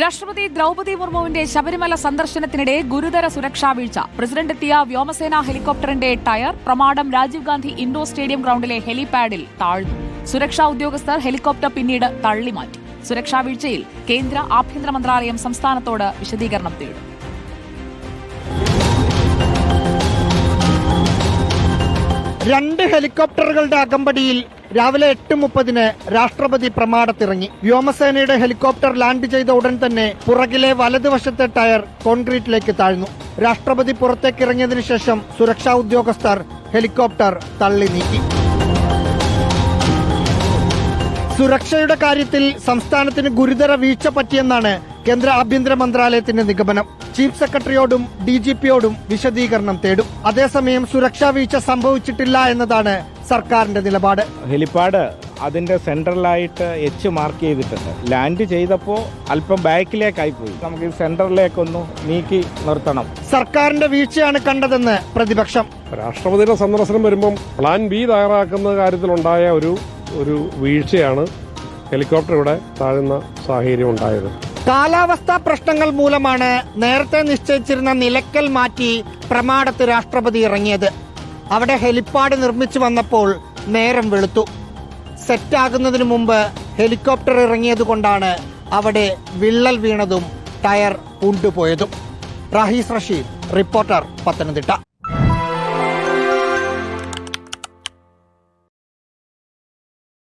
രാഷ്ട്രപതി ദ്രൗപദി മുർമുവിന്റെ ശബരിമല സന്ദർശനത്തിനിടെ ഗുരുതര സുരക്ഷാ വീഴ്ച. പ്രസിഡന്റ് എത്തിയ വ്യോമസേന ഹെലികോപ്റ്ററിന്റെ tyre Pramadam Rajiv Gandhi indoor stadium ഗ്രൗണ്ടിലെ ഹെലിപാഡിൽ താഴ്ന്നു. സുരക്ഷാ ഉദ്യോഗസ്ഥർ ഹെലികോപ്റ്റർ പിന്നീട് തള്ളിമാറ്റി സുരക്ഷാ വീഴ്ചയിൽ കേന്ദ്ര ആഭ്യന്തര മന്ത്രാലയം സംസ്ഥാനത്തോട് വിശദീകരണം തേടും. രണ്ട് ഹെലികോപ്റ്ററുകളുടെ അകമ്പടിയിൽ രാവിലെ എട്ട് മുപ്പതിന് രാഷ്ട്രപതി പ്രമാടത്തിറങ്ങി വ്യോമസേനയുടെ ഹെലികോപ്റ്റർ ലാൻഡ് ചെയ്ത ഉടൻ തന്നെ പുറകിലെ വലതുവശത്തെ ടയർ കോൺക്രീറ്റിലേക്ക് താഴ്ന്നു. രാഷ്ട്രപതി പുറത്തേക്കിറങ്ങിയതിനു ശേഷം സുരക്ഷാ ഉദ്യോഗസ്ഥർ ഹെലികോപ്റ്റർ തള്ളി നീക്കി. സുരക്ഷയുടെ കാര്യത്തിൽ സംസ്ഥാനത്തിന് ഗുരുതര വീഴ്ച പറ്റിയെന്നാണ് കേന്ദ്ര ആഭ്യന്തര മന്ത്രാലയത്തിന്റെ നിഗമനം. ചീഫ് സെക്രട്ടറിയോടും ഡി ജി പിയോടും വിശദീകരണം തേടും. അതേസമയം സുരക്ഷാ വീഴ്ച സംഭവിച്ചിട്ടില്ല എന്നതാണ് സർക്കാരിന്റെ നിലപാട്. ഹെലിപ്പാഡ് അതിന്റെ സെൻട്രലായിട്ട് എച്ച് മാർക്ക് ചെയ്തിട്ടുണ്ട്. ലാൻഡ് ചെയ്തപ്പോൾ അല്പം ബാക്കിലേക്കായി പോയി നമുക്ക് ഈ നീക്കി നിർത്തണം. സർക്കാരിന്റെ വീഴ്ചയാണ് കണ്ടതെന്ന് പ്രതിപക്ഷം. രാഷ്ട്രപതിയുടെ സന്ദർശനം വരുമ്പം പ്ലാൻ ബി തയ്യാറാക്കുന്ന കാര്യത്തിലുണ്ടായ ഒരു ഒരു വീഴ്ചയാണ് ഹെലികോപ്റ്റർ ഇവിടെ താഴുന്ന സാഹചര്യം ഉണ്ടായത്. കാലാവസ്ഥാ പ്രശ്നങ്ങൾ മൂലമാണ് നേരത്തെ നിശ്ചയിച്ചിരുന്ന നിലക്കൽ മാറ്റി പ്രമാടത്ത് രാഷ്ട്രപതി ഇറങ്ങിയത്. അവിടെ ഹെലിപ്പാഡ് നിർമ്മിച്ചു വന്നപ്പോൾ നേരം വെളുത്തു. സെറ്റാകുന്നതിന് മുമ്പ് ഹെലികോപ്റ്റർ ഇറങ്ങിയതുകൊണ്ടാണ് അവിടെ വിള്ളൽ വീണതും ടയർ ഉണ്ടുപോയതും റഹീസ് റഷീദ് റിപ്പോർട്ടർ പത്തനംതിട്ട.